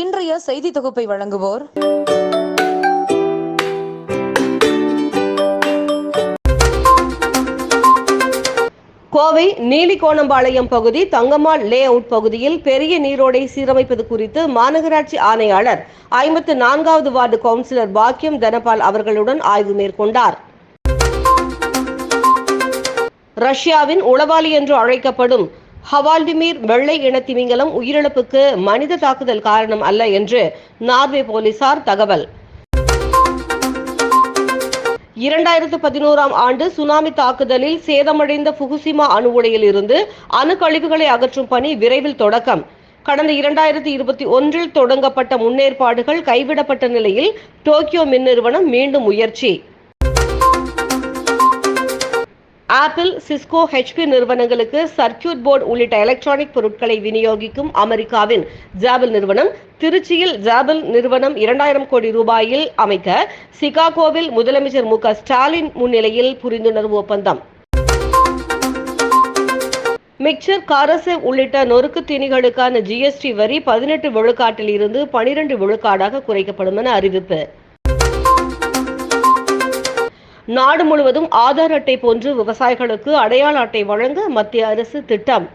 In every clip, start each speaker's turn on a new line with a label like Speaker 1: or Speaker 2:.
Speaker 1: இன்றைய செய்தி தொகுப்பை வழங்குவோர்.
Speaker 2: கோவை நீலிகோணம்பாளையம் பகுதி தங்கம்மாள் லே அவுட் பகுதியில் பெரிய நீரோடை சீரமைப்பது குறித்து மாநகராட்சி ஆணையாளர் ஐம்பத்து நான்காவது வார்டு கவுன்சிலர் பாக்கியம் தனபால் அவர்களுடன் ஆய்வு மேற்கொண்டார். ரஷ்யாவின் உளவாளி என்று அழைக்கப்படும் ஹவால்டிமீர் வெள்ளை இன திமிங்கலம் உயிரிழப்புக்கு மனித தாக்குதல் காரணம் அல்ல என்று நார்வே போலீசார் தகவல். இரண்டாயிரத்து பதினோராம் ஆண்டு சுனாமி தாக்குதலில் சேதமடைந்த புகுசிமா அணு உலையில் இருந்து அணு கழிவுகளை அகற்றும் பணி விரைவில் தொடக்கம். கடந்த இரண்டாயிரத்தி இருபத்தி ஒன்றில் தொடங்கப்பட்ட முன்னேற்பாடுகள் கைவிடப்பட்ட நிலையில் டோக்கியோ மின் நிறுவனம் மீண்டும் முயற்சி. ஆப்பிள் சிஸ்கோ ஹெச்பி நிறுவனங்களுக்கு சர்க்கியூட் போர்டு உள்ளிட்ட எலக்ட்ரானிக் பொருட்களை விநியோகிக்கும் அமெரிக்காவின் ஜாபிள் நிறுவனம் திருச்சியில் ஜாபிள் நிறுவனம் இரண்டாயிரம் கோடி ரூபாயில் அமைக்க சிகாகோவில் முதலமைச்சர் மு க ஸ்டாலின் முன்னிலையில் புரிந்துணர்வு ஒப்பந்தம். மிக்சர் காரசேவ் உள்ளிட்ட நொறுக்கு தீனிகளுக்கான ஜிஎஸ்டி வரி பதினெட்டு விழுக்காட்டில் இருந்து பனிரெண்டு விழுக்காடாக குறைக்கப்படும் என அறிவிப்பு. நாடு முழுவதும் ஆதார் அட்டை போன்று விவசாயிகளுக்கு அடையாள அட்டை வழங்க மத்திய அரசு திட்டம்.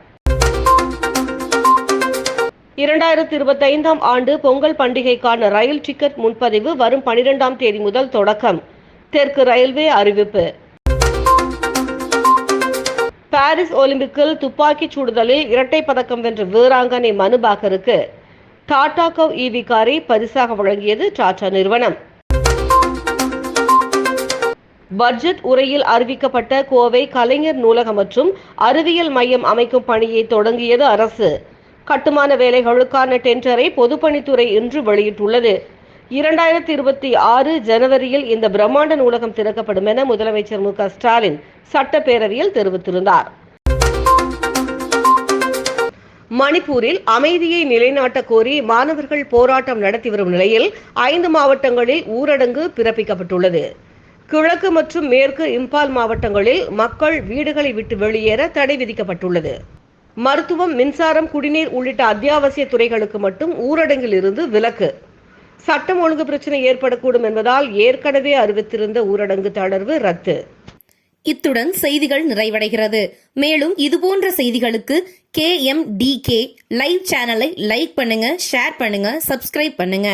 Speaker 2: இரண்டாயிரத்தி இருபத்தைந்தாம் ஆண்டு பொங்கல் பண்டிகைக்கான ரயில் டிக்கெட் முன்பதிவு வரும் பனிரெண்டாம் தேதி முதல் தொடக்கம். தெற்கு ரயில்வே அறிவிப்பு. பாரிஸ் ஒலிம்பிக்கில் துப்பாக்கிச் சுடுதலில் இரட்டை பதக்கம் வென்ற வீராங்கனை மனுபாகருக்கு டாடா கவ் ஈவி காரை பரிசாக வழங்கியது டாடா நிறுவனம். பட்ஜெட் உரையில் அறிவிக்கப்பட்ட கோவை கலைஞர் நூலகம் மற்றும் அறிவியல் மையம் அமைக்கும் பணியை தொடங்கியது அரசு. கட்டுமான வேலைகளுக்கான டெண்டரை பொதுப்பணித்துறை இன்று வெளியிட்டுள்ளது. இரண்டாயிரத்தி இருபத்தி ஆறு ஜனவரியில் இந்த பிரம்மாண்ட நூலகம் திறக்கப்படும் என முதலமைச்சர் மு க ஸ்டாலின் சட்டப்பேரவையில் தெரிவித்திருந்தார். மணிப்பூரில் அமைதியை நிலைநாட்ட கோரி மாணவர்கள் போராட்டம் நடத்தி வரும் நிலையில் ஐந்து மாவட்டங்களில் ஊரடங்கு பிறப்பிக்கப்பட்டுள்ளது. கிழக்கு மற்றும் மேற்கு இம்பால் மாவட்டங்களில் மக்கள் வீடுகளை விட்டு வெளியேற தடை விதிக்கப்பட்டுள்ளது. மருத்துவம் மின்சாரம் குடிநீர் உள்ளிட்ட அத்தியாவசிய துறைகளுக்கு மட்டும் ஊரடங்கில் இருந்து விலக்கு. சட்டம் ஒழுங்கு பிரச்சனை ஏற்படக்கூடும் என்பதால் ஏற்கனவே அறிவித்திருந்த ஊரடங்கு தளர்வு ரத்து.
Speaker 3: இத்துடன் செய்திகள் நிறைவடைகிறது. மேலும் இதுபோன்ற செய்திகளுக்கு K M T K live சேனலை லைக் பண்ணுங்க ஷேர் பண்ணுங்க சப்ஸ்கிரைப் பண்ணுங்க.